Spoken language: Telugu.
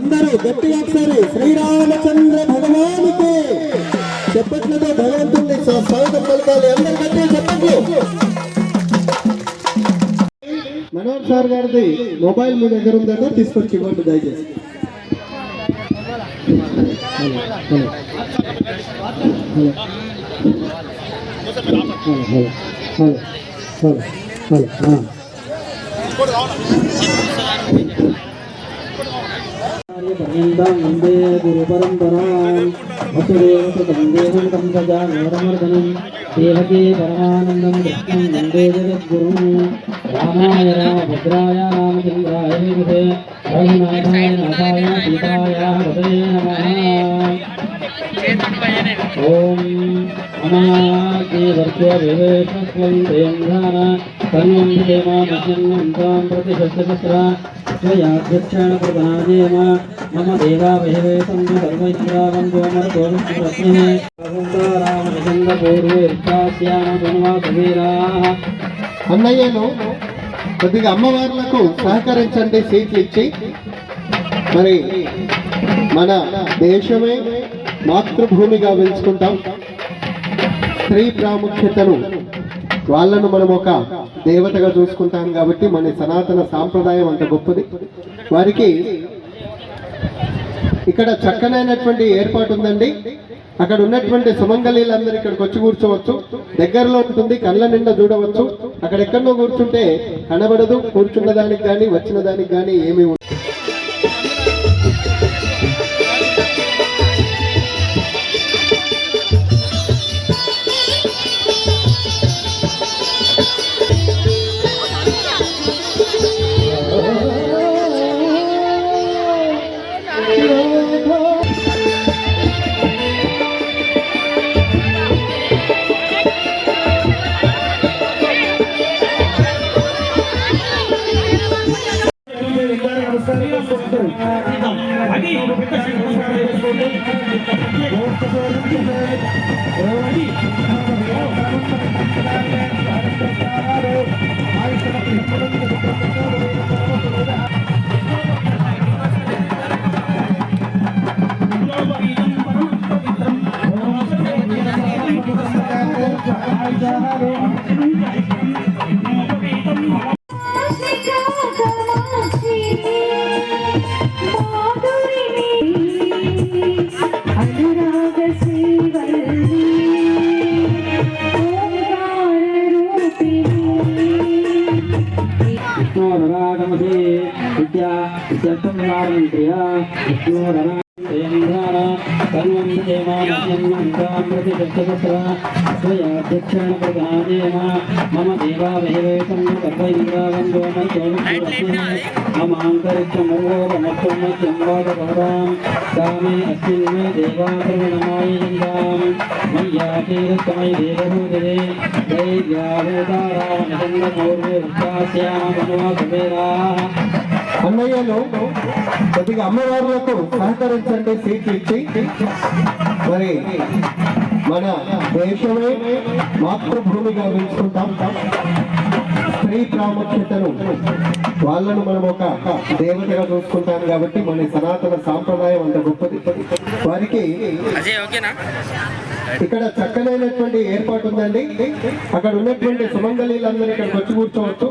అందరూ గట్టిగా ఒకసారి శ్రీరామచంద్ర భగవానికి. చెప్పట్లతో భగవంతుని స్వాగతం పలకాలి. అందరు గట్టిగా చెప్పట్లు. మనోహర్ సార్ గారిది మొబైల్ మీ దగ్గర ఉందన్న తీసుకొచ్చి ఇవ్వండి దయచేసి. Hello hello hello hello. వందే గురుపరంపరాం వసుదేవ కృతం దేహం తం సజా ఘోరమర్దనం దేవకే పరమానందం కృష్ణం వందే జగద్గురుం రామాయ రామభద్రాయ రామచంద్రాయ రఘునాథాయ నాథాయ సీతాయ హృదయ నమ ఓం ప్రతి ప్రధానేమ మమ దేవా అన్నయ్యలు కొద్దిగా అమ్మవార్లకు సహకరించండి సీట్లు ఇచ్చి. మరి మన దేశమే మాతృభూమిగా పెంచుకుంటాం స్త్రీ ప్రాముఖ్యతను వాళ్ళను మనం ఒక దేవతగా చూసుకుంటాం కాబట్టి మన సనాతన సాంప్రదాయం అంత గొప్పది. వారికి ఇక్కడ చక్కనైనటువంటి ఏర్పాటు ఉందండి. అక్కడ ఉన్నటువంటి సుమంగళీలందరూ ఇక్కడికి వచ్చి కూర్చోవచ్చు. దగ్గరలో ఉంటుంది కళ్ళ నిండా చూడవచ్చు. అక్కడ ఎక్కడో కూర్చుంటే కనబడదు కూర్చున్న దానికి కానీ వచ్చిన దానికి కానీ ఏమీ అది Thank you. విద్యా విద్యార్థం నివారణం క్రియా విష్ణు స్వయాధ్యక్షాణప్రధానేమ మమ దేవావేవేశం సర్వైంద్రావం మమాంతరిక్షమోగమత్వం వాదపరాం కామే అస్మిన్ మే దేవాగ్రమణమాయిందాం మయ్యాకీరస్తమై దేవభూతిరే దైర్యావేదారామచంద్రమౌర్య ఉత్సాస్యామ మనోసవేరా అన్నయ్యను కొద్దిగా అమ్మవార్లకు సహకరించండి సీట్లు ఇచ్చి. మరి మన దేశమే మాతృభూమిగా పెంచుకుంటాం స్త్రీ ప్రాముఖ్యతను వాళ్ళను మనం ఒక దేవతగా చూసుకుంటాం కాబట్టి మన సనాతన సాంప్రదాయం అంత గొప్పది. వారికి ఇక్కడ చక్కనైనటువంటి ఏర్పాటు ఉందండి. అక్కడ ఉన్నటువంటి సుమంగళీలందరూ ఇక్కడికి వచ్చి కూర్చోవచ్చు.